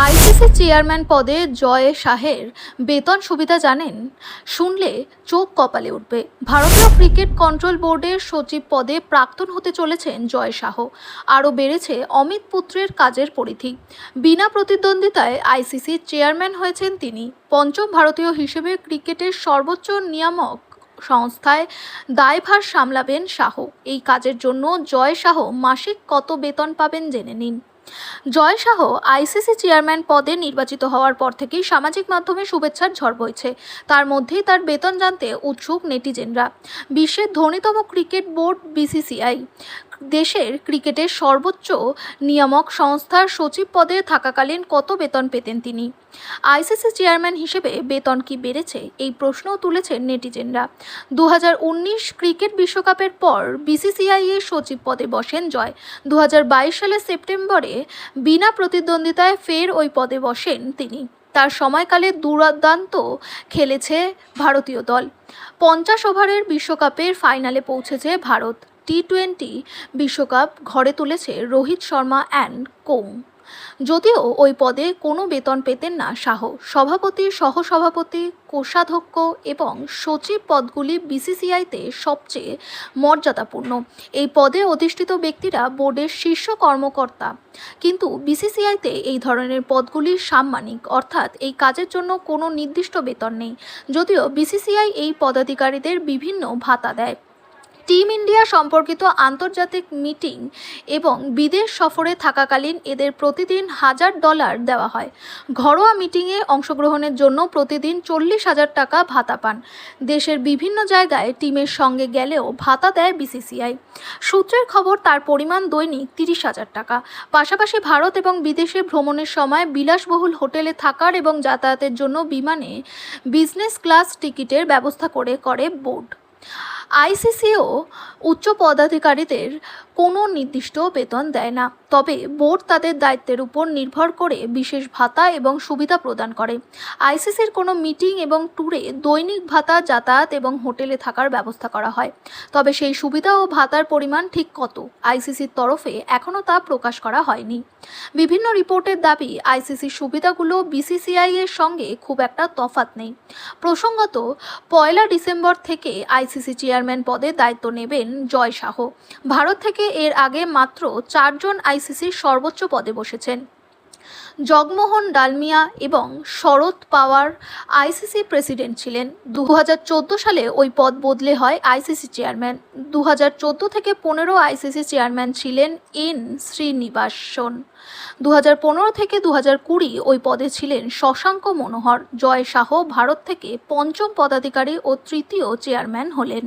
ICC chairman পদে জয় শাহের বেতন সুবিধা জানেন। শুনলে চোখ কপালে উঠবে। ভারতীয় ক্রিকেট কন্ট্রোল বোর্ডের সচিব পদে প্রাক্তন হতে চলেছেন জয় শাহ। আরও বেড়েছে অমিত পুত্রের কাজের পরিধি। বিনা প্রতিদ্বন্দ্বিতায় আইসিসির চেয়ারম্যান হয়েছেন তিনি। পঞ্চম ভারতীয় হিসেবে ক্রিকেটের সর্বোচ্চ নিয়ামক সংস্থায় দায়ভার সামলাবেন শাহ। এই কাজের জন্য জয় শাহ মাসিক কত বেতন পাবেন জেনে নিন। জয় শাহ আইসিসি চেয়ারম্যান পদে নির্বাচিত হওয়ার পর থেকেই সামাজিক মাধ্যমে শুভেচ্ছার ঝড় বইছে। তার মধ্যেই তার বেতন জানতে উৎসুক নেটিজেনরা। বিশ্বের ধনীতম ক্রিকেট বোর্ড বিসিসিআই। দেশের ক্রিকেটের সর্বোচ্চ নিয়ামক সংস্থার সচিব পদে থাকাকালীন কত বেতন পেতেন তিনি? আইসিসি চেয়ারম্যান হিসেবে বেতন কি বেড়েছে? এই প্রশ্নও তুলেছেন নেটিজেনরা। দু হাজার উনিশ ক্রিকেট বিশ্বকাপের পর বিসিসিআই এর সচিব পদে বসেন জয়। দু হাজার বাইশ সালের সেপ্টেম্বরে বিনা প্রতিদ্বন্দ্বিতায় ফের ওই পদে বসেন তিনি। তার সময়কালে দুর্দান্ত খেলেছে ভারতীয় দল। পঞ্চাশ ওভারের বিশ্বকাপের ফাইনালে পৌঁছেছে ভারত। টি টোয়েন্টি বিশ্বকাপ ঘরে তুলেছে রোহিত শর্মা অ্যান্ড কোং যদিও ওই পদে কোনো বেতন পেতেন না শাহ। সভাপতি, সহসভাপতি, কোষাধ্যক্ষ এবং সচিব পদগুলি বিসিসিআইতে সবচেয়ে মর্যাদাপূর্ণ। এই পদে অধিষ্ঠিত ব্যক্তিরা বোর্ডের শীর্ষ কর্মকর্তা। কিন্তু বিসিসিআইতে এই ধরনের পদগুলি সাম্মানিক, অর্থাৎ এই কাজের জন্য কোনো নির্দিষ্ট বেতন নেই। যদিও বিসিসিআই এই পদাধিকারীদের বিভিন্ন ভাতা দেয়। টিম ইন্ডিয়া সম্পর্কিত আন্তর্জাতিক মিটিং এবং বিদেশ সফরে থাকাকালীন এদের প্রতিদিন হাজার ডলার দেওয়া হয়। ঘরোয়া মিটিংয়ে অংশগ্রহণের জন্য প্রতিদিন চল্লিশ হাজার টাকা ভাতা পান। দেশের বিভিন্ন জায়গায় টিমের সঙ্গে গেলেও ভাতা দেয় বিসিসিআই। সূত্রের খবর, তার পরিমাণ দৈনিক তিরিশ হাজার টাকা। পাশাপাশি ভারত এবং বিদেশে ভ্রমণের সময় বিলাসবহুল হোটেলে থাকার এবং যাতায়াতের জন্য বিমানে বিজনেস ক্লাস টিকিটের ব্যবস্থা করে করে বোর্ড। আইসিসিও উচ্চ পদাধিকারীদের কোনো নির্দিষ্ট বেতন দেয় না। তবে বোর্ড তাদের দায়িত্বের উপর নির্ভর করে বিশেষ ভাতা এবং সুবিধা প্রদান করে। আইসিসির কোনো মিটিং এবং ট্যুরে দৈনিক ভাতা, যাতায়াত এবং হোটেলে থাকার ব্যবস্থা করা হয়। তবে সেই সুবিধা ও ভাতার পরিমাণ ঠিক কত? আইসিসির তরফে এখনও তা প্রকাশ করা হয়নি। বিভিন্ন রিপোর্টের দাবি, আইসিসির সুবিধাগুলো বিসিসিআই এর সঙ্গে খুব একটা তফাত নেই। প্রসঙ্গত, পয়লা ডিসেম্বর থেকে আইসিসি চেয়ারম্যান পদে দায়িত্ব নেবেন জয় শাহ। ভারত থেকে এর আগে মাত্র চারজন আইসিসির সর্বোচ্চ পদে বসেছেন। জগমোহন ডালমিয়া এবং শরৎ পাওয়ার আইসিসি প্রেসিডেন্ট ছিলেন। দু হাজার চোদ্দ সালে ওই পদ বদলে হয় আইসিসি চেয়ারম্যান। দু হাজার চোদ্দ থেকে পনেরো আইসিসি চেয়ারম্যান ছিলেন এন শ্রীনিবাসন। দু হাজার পনেরো থেকে দু ওই পদে ছিলেন শশাঙ্ক মনোহর। জয় শাহ ভারত থেকে পঞ্চম পদাধিকারী ও তৃতীয় চেয়ারম্যান হলেন।